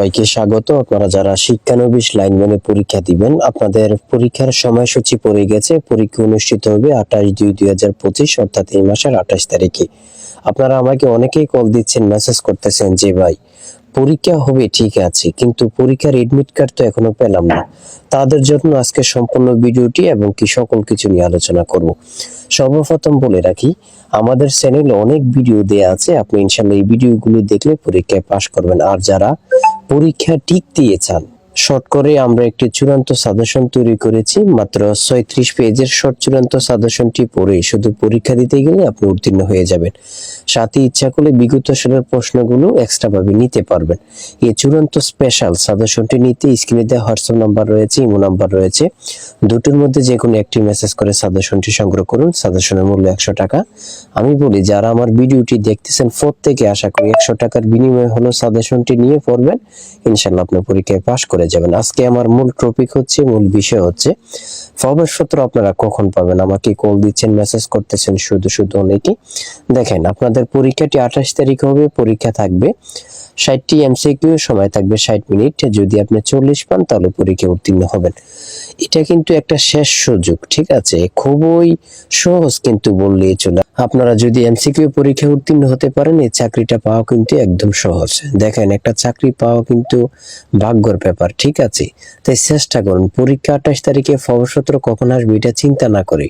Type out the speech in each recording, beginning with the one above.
সবাইকে স্বাগত। আপনারা যারা শিক্ষানবিশ লাইনম্যানে পরীক্ষা দিবেন, আপনাদের পরীক্ষার সময়সূচি পড়ে গেছে। পরীক্ষা অনুষ্ঠিত হবে আঠাশ দুই দুই হাজার পঁচিশ, অর্থাৎ এই মাসের আঠাশ তারিখে। আপনারা আমাকে অনেকেই কল দিচ্ছেন মেসেজ করতেছেন যে, ভাই, পরীক্ষা হবে, ঠিক আছে, কিন্তু পরীক্ষার এডমিট কার্ড তো এখনও পেলাম না। তাদের জন্য আজকে সম্পূর্ণ ভিডিওটি এবং কি সকল কিছু নিয়ে আলোচনা করব। সর্বপ্রথম বলে রাখি, আমাদের চ্যানেলে অনেক ভিডিও দেয়া আছে। আপনি ইনশাল্লাহ এই ভিডিওগুলো দেখলে পরীক্ষায় পাশ করবেন। আর যারা পরীক্ষা ঠিক দিয়ে চান শর্ট করে আমরা একটি চূড়ান্ত সাজেশন তৈরি করেছি, মাত্র ছয়ত্রিশ পেজের শর্ট চূড়ান্ত সাজেশনটি পড়ে শুধু পরীক্ষা দিতে গেলে আপনি উত্তীর্ণ হয়ে যাবেন। সাথে ইচ্ছা করলে বিগত সালের প্রশ্নগুলো এক্সট্রা ভাবে নিতে পারবেন। এই চূড়ান্ত স্পেশাল সাজেশনটি নিতে স্ক্রিনে দেওয়া হোয়াটসঅ্যাপ নাম্বার রয়েছে, ইমো নাম্বার রয়েছে। দুটোর মধ্যে যে কোনো একটি মেসেজ করে সাজেশনটি সংগ্রহ করুন। সাজেশনের মূল্য একশো টাকা। আমি বলি, যারা আমার ভিডিওটি দেখতেছেন, প্রত্যেকে আশা করি একশো টাকার বিনিময়ে হলো সাজেশনটি নিয়ে পড়বেন। ইনশাল্লাহ আপনার পরীক্ষায় পাশ করে যাবেন। আজকে আমার মূল টপিক হচ্ছে, মূল বিষয় হচ্ছে প্রবেশপত্র আপনারা কখন পাবেন? আমাকে কল দিচ্ছেন মেসেজ করতেছেন শুধু শুধু অনেকে দেখেন, আপনাদের পরীক্ষাটি আঠাশ তারিখ হবে, পরীক্ষা থাকবে ষাটটি এমসিকিউ সময় থাকবে ষাট মিনিট। যদি আপনি চল্লিশ পান, তাহলে পরীক্ষা উত্তীর্ণ হবেন। এটা কিন্তু একটা শেষ সুযোগ, ঠিক আছে? খুবই সহজ কিন্তু বললেই চলে। আপনারা যদি এমসিকিউ পরীক্ষা উত্তীর্ণ হতে পারেন, এই চাকরিটা পাওয়া কিন্তু একদম সহজ। দেখেন, একটা চাকরি পাওয়া কিন্তু ভাগ্যর ব্যাপার। ঠিক আছে। তাই চেষ্টা করুন, পরীক্ষা আঠাশ তারিখে ফবসত্র কখন আসবে এটা চিন্তা না করে।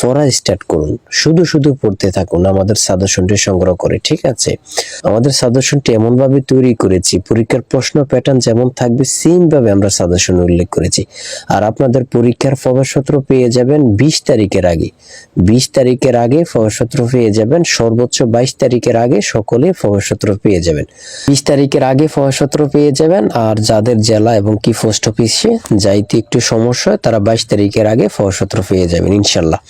পড়া স্টার্ট করুন, শুধু শুধু পড়তে থাকুন, আমাদের সাজেশনটি সংগ্রহ করে, ঠিক আছে? আমাদের সাজেশনটি এমন ভাবে তৈরি করেছি, পরীক্ষার প্রশ্ন প্যাটার্ন যেমন থাকবে সেম ভাবে আমরা সাজেশন উল্লেখ করেছি। আর আপনাদের পরীক্ষার প্রবেশপত্র পেয়ে যাবেন বিশ তারিখের আগে। বিশ তারিখের আগে প্রবেশপত্র পেয়ে যাবেন, সর্বোচ্চ বাইশ তারিখের আগে সকলে প্রবেশপত্র পেয়ে যাবেন। বিশ তারিখের আগে প্রবেশপত্র পেয়ে যাবেন, আর যাদের জেলা এবং কি পোস্ট অফিসে যাইতে একটু সমস্যা তারা বাইশ তারিখের আগে প্রবেশপত্র পেয়ে যাবেন, ইনশাল্লাহ।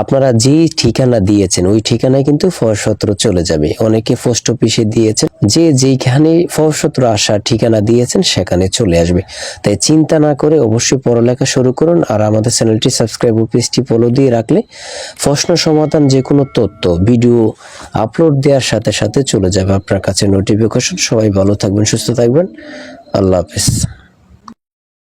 আপনারা যে ঠিকানা দিয়েছেন, ওই ঠিকানায় কিন্তু প্রবেশপত্র চলে যাবে। অনেকে পোস্ট অফিসে দিয়েছেন, যে যেখানে প্রবেশপত্র আসার ঠিকানা দিয়েছেন, সেখানে চলে আসবে। তাই চিন্তা না করে অবশ্যই পড়ালেখা শুরু করুন, আর আমাদের চ্যানেলটি সাবস্ক্রাইব ও পেজটি ফলো দিয়ে রাখলে প্রশ্ন, সমাধান যে কোনো তথ্য, ভিডিও আপলোড দেওয়ার সাথে সাথে চলে যাবে আপনার কাছে নোটিফিকেশন সবাই ভালো থাকবেন, সুস্থ থাকবেন। আল্লাহ হাফিজ।